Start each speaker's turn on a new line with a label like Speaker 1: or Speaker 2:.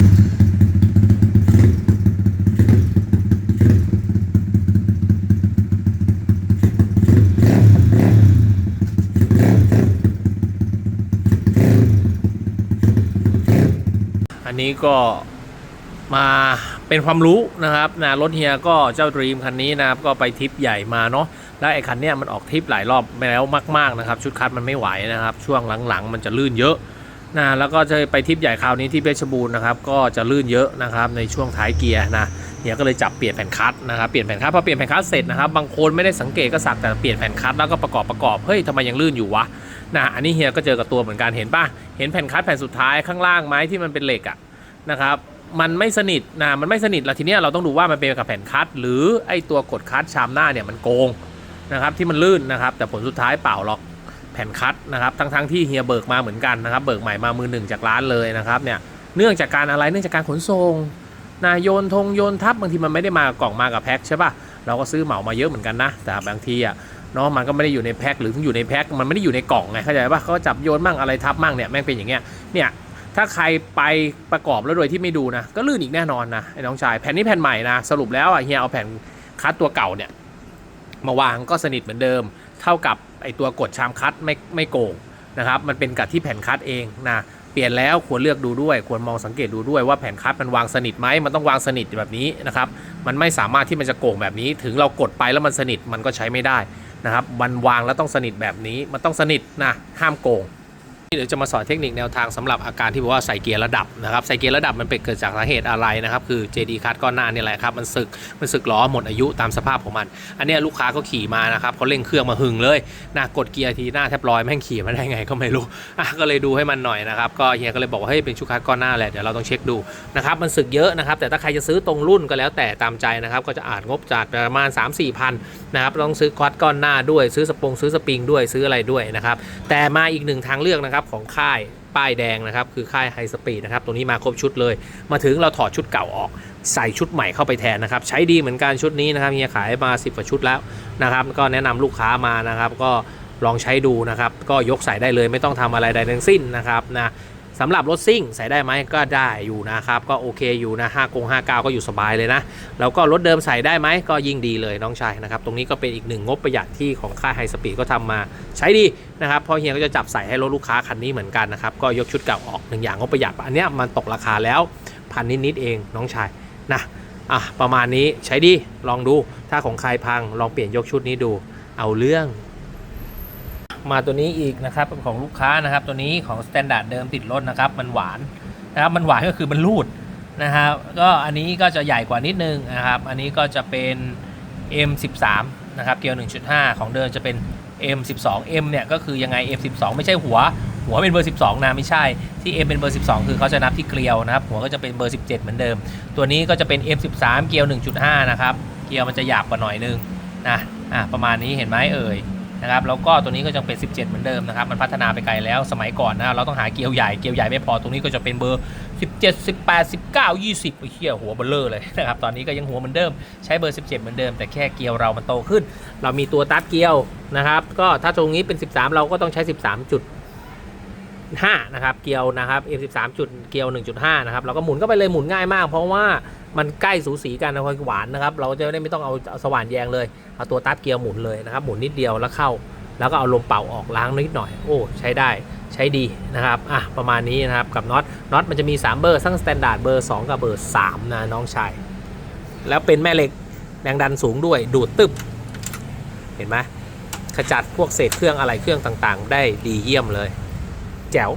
Speaker 1: อันนี้ก็มาเป็นความรู้นะครับนะรถเฮียก็เจ้าดรีมคันนี้นะครับก็ไปทริปใหญ่มาเนาะแล้วไอ้คันเนี้ยมันออกทริปหลายรอบไปแล้วมากๆนะครับ ชุดคัดมันไม่ไหวนะครับ ช่วงหลังๆ มันจะลื่นเยอะ นะแล้วก็จะไปทริปใหญ่คราวนี้ที่เพชรบูรณ์นะครับก็จะลื่นเยอะนะครับในช่วงท้ายเกียร์นะเฮียก็เลยจับเปลี่ยนแผ่นคัดนะครับเปลี่ยนแผ่นคัดพอเปลี่ยนแผ่นคัดเสร็จนะครับบางคนไม่ได้สังเกตก็สักแต่เปลี่ยนแผ่นคัดแล้วก็ประกอบประกอบเฮ้ยทำไมยังลื่นอยู่วะนะอันนี้เฮียก็เจอกับตัวเหมือนกันเห็นป่ะเห็นแผ่นคัดแผ่นสุดท้ายข้างล่างไหมที่มันเป็นเหล็กอะนะครับมันไม่สนิทนะมันไม่สนิทแล้วทีเนี้ยเราต้องดูว่ามันเป็นกับแผ่นคัดหรือไอตัวกดคัดชามหน้าเนี่ยมันโกงนะครับที่มันลื่นนะครับแต่ผลสุดท้ายเปล่าหรอก ผ่นคัดนะครับทั้งทั้งๆที่เฮียเบิกมาเหมือนกันนะครับเบิกใหม่มามือหนึ่งจากร้านเลยนะครับเนี่ยเนื่องจากการอะไรเนื่องจากการขนส่งนะโยนธงโยนทับบางทีมันไม่ได้มากล่องมากับแพ็คใช่ป่ะเราก็ซื้อเหมามาเยอะเหมือนกันนะ แต่บางทีอะเนาะมันก็ไม่ได้อยู่ในแพ็คหรือถึงอยู่ในแพ็คมันไม่ได้อยู่ในกล่องไงเข้าใจป่ะเขาจับโยนมั่งอะไรทับมั่งเนี่ยแม่งเป็นอย่างเงี้ยเนี่ยถ้าใครไปประกอบแล้วโดยที่ไม่ดูนะ ก็ลื่นอีกแน่นอนนะไอ้น้องชายแผ่นนี้แผ่นใหม่นะสรุปแล้วอะเฮียเอาแผ่นคัดตัวเก่าเนี่ยมาวางก็สนิทเหมือนเดิม เท่ากับไอตัวกดชามคัดไม่ไม่โกงนะครับมันเป็นกับที่แผ่นคัดเองนะเปลี่ยนแล้วควรเลือกดูด้วย ควรมองสังเกตดูด้วยว่าแผ่นคัดมันวางสนิทไหมมันต้องวางสนิทแบบนี้นะครับมันไม่สามารถที่มันจะโก่งแบบนี้ ถึงเรากดไปแล้วมันสนิทมันก็ใช้ไม่ได้นะครับมันวางแล้วต้องสนิทแบบนี้มันต้องสนิทนะห้ามโกง เดี๋ยวจะมาสอนเทคนิคแนวทางสำหรับอาการที่บอกว่าใส่เกียร์ระดับนะครับใส่เกียร์ระดับมันเป็นเกิดจากสาเหตุอะไรนะครับคือ JD คัดก้อนหน้านี่แหละครับมันสึกมันสึกล้อหมดอายุตามสภาพของมัน อันนี้ลูกค้าก็ขี่มานะครับเขาเร่งเครื่องมาหึงเลยนะกดเกียร์ทีหน้าแทบลอยแม่งขี่มาได้ไงก็ไม่รู้อะก็เลยดูให้มันหน่อยนะครับก็เฮียก็เลยบอกว่าเฮ้ยเป็นชุดคัดก้อนหน้าแหละเดี๋ยวเราต้องเช็คดูนะครับมันสึกเยอะนะครับแต่ถ้าใครจะซื้อตรงรุ่นก็แล้วแต่ตามใจนะครับก็จะอาจงบจัดประมาณ 3 4พันนะครับต้องซื้อคัดก้อนหน้าด้วยซื้อสปงซื้อสปริงด้วยซื้ออะไรด้วยนะครับแต่มาอีกหนึ่งทางเลือกนะครับของค่ายป้ายแดงนะครับคือค่ายไฮสปีดนะครับตัวนี้มาครบชุดเลย มาถึงเราถอดชุดเก่าออกใส่ชุดใหม่เข้าไปแทนนะครับ ใช้ดีเหมือนกันชุดนี้นะครับเฮียขายมา10กว่าชุดแล้วนะครับ ก็แนะนำลูกค้ามานะครับ ก็ลองใช้ดูนะครับ ก็ยกใส่ได้เลยไม่ต้องทำอะไรใดทั้งสิ้นนะครับนะ สำหรับรถซิ่งใส่ได้ไหมก็ได้อยู่นะครับ ก็โอเคอยู่นะ5กง59 ก็อยู่สบายเลยนะ แล้วก็รถเดิมใส่ได้ไหมก็ยิ่งดีเลยน้องชายนะครับ ตรงนี้ก็เป็นอีกหนึ่งงบประหยัดที่ของค่ายไฮสปีดก็ทำมาใช้ดีนะครับพราะเฮียก็จะจับใส่ให้รถลูกค้าคันนี้เหมือนกันนะครับ ก็ยกชุดเก่าออกหนึ่งอย่างงบประหยัดอันนี้มันตกราคาแล้วพันนิดๆเองน้องชายนะอะประมาณนี้ใช้ดีลองดูถ้าของใครพังลองเปลี่ยนยกชุดนี้ดู เอาเรื่อง มาตัวนี้อีกนะครับเป็นของลูกค้านะครับ ตัวนี้ของสแตนดาร์ดเดิมติดรถนะครับมันหวานนะครับมันหวานก็คือมันรูดนะครับก็อันนี้ก็จะใหญ่กว่านิดนึงนะครับอันนี้ก็จะเป็น M13 นะครับเกียร์ 1.5 ของเดิมจะเป็น M12 M เนี่ยก็คือยังไง M12 ไม่ใช่หัว หัวเป็นเบอร์ 12 นะไม่ใช่ที่ M เป็นเบอร์ 12 คือเขาจะนับที่เกลียวนะครับ หัวก็จะเป็นเบอร์ 17 เหมือนเดิม ตัวนี้ก็จะเป็น M13 เกียร์1.5 นะครับ เกียร์มันจะหยาบกว่าหน่อยนึงนะอะประมาณนี้เห็นไหมเอ่ย นะครับแล้วก็ตัวนี้ก็จะเป็น 17 เหมือนเดิมนะครับมันพัฒนาไปไกลแล้วสมัยก่อนนะเราต้องหาเกียวใหญ่เกียวใหญ่ไม่พอตรงนี้ก็จะเป็นเบอร์ 17 18 19 20ไอ้เหี้ยหัวเบลเลอร์เลยนะครับตอนนี้ก็ยังหัวเหมือนเดิมใช้เบอร์ 17 เหมือนเดิม แต่แค่เกียวเรามันโตขึ้น เรามีตัวตัดเกียวนะครับก็ถ้าตรงนี้เป็น 13 เราก็ต้องใช้ 13 จุด 5 นะครับ เกียวนะครับ F13 จุดเกียว 1.5 นะครับ เราก็หมุนก็ไปเลยหมุนง่ายมาก เพราะว่ามันใกล้สูสีกันนะคอยหวานนะครับ เราจะได้ไม่ต้องเอาเอาสว่านแยงเลย เอาตัวตัดเกียวหมุนเลยนะครับ หมุนนิดเดียวแล้วเข้า แล้วก็เอาลมเป่าออกล้างนิดหน่อย โอ้ ใช้ได้ ใช้ดีนะครับ อะ ประมาณนี้นะครับ กับน็อต น็อตมันจะมี 3 เบอร์ทั้งสแตนดาร์ดเบอร์ 2 กับเบอร์ 3 นะน้องชาย แล้วเป็นแม่เหล็กแรงดันสูงด้วย ดูดตึบ เห็นไหมขจัดพวกเศษเครื่องอะไรเครื่องต่างๆ ได้ดีเยี่ยมเลย แจ๋ว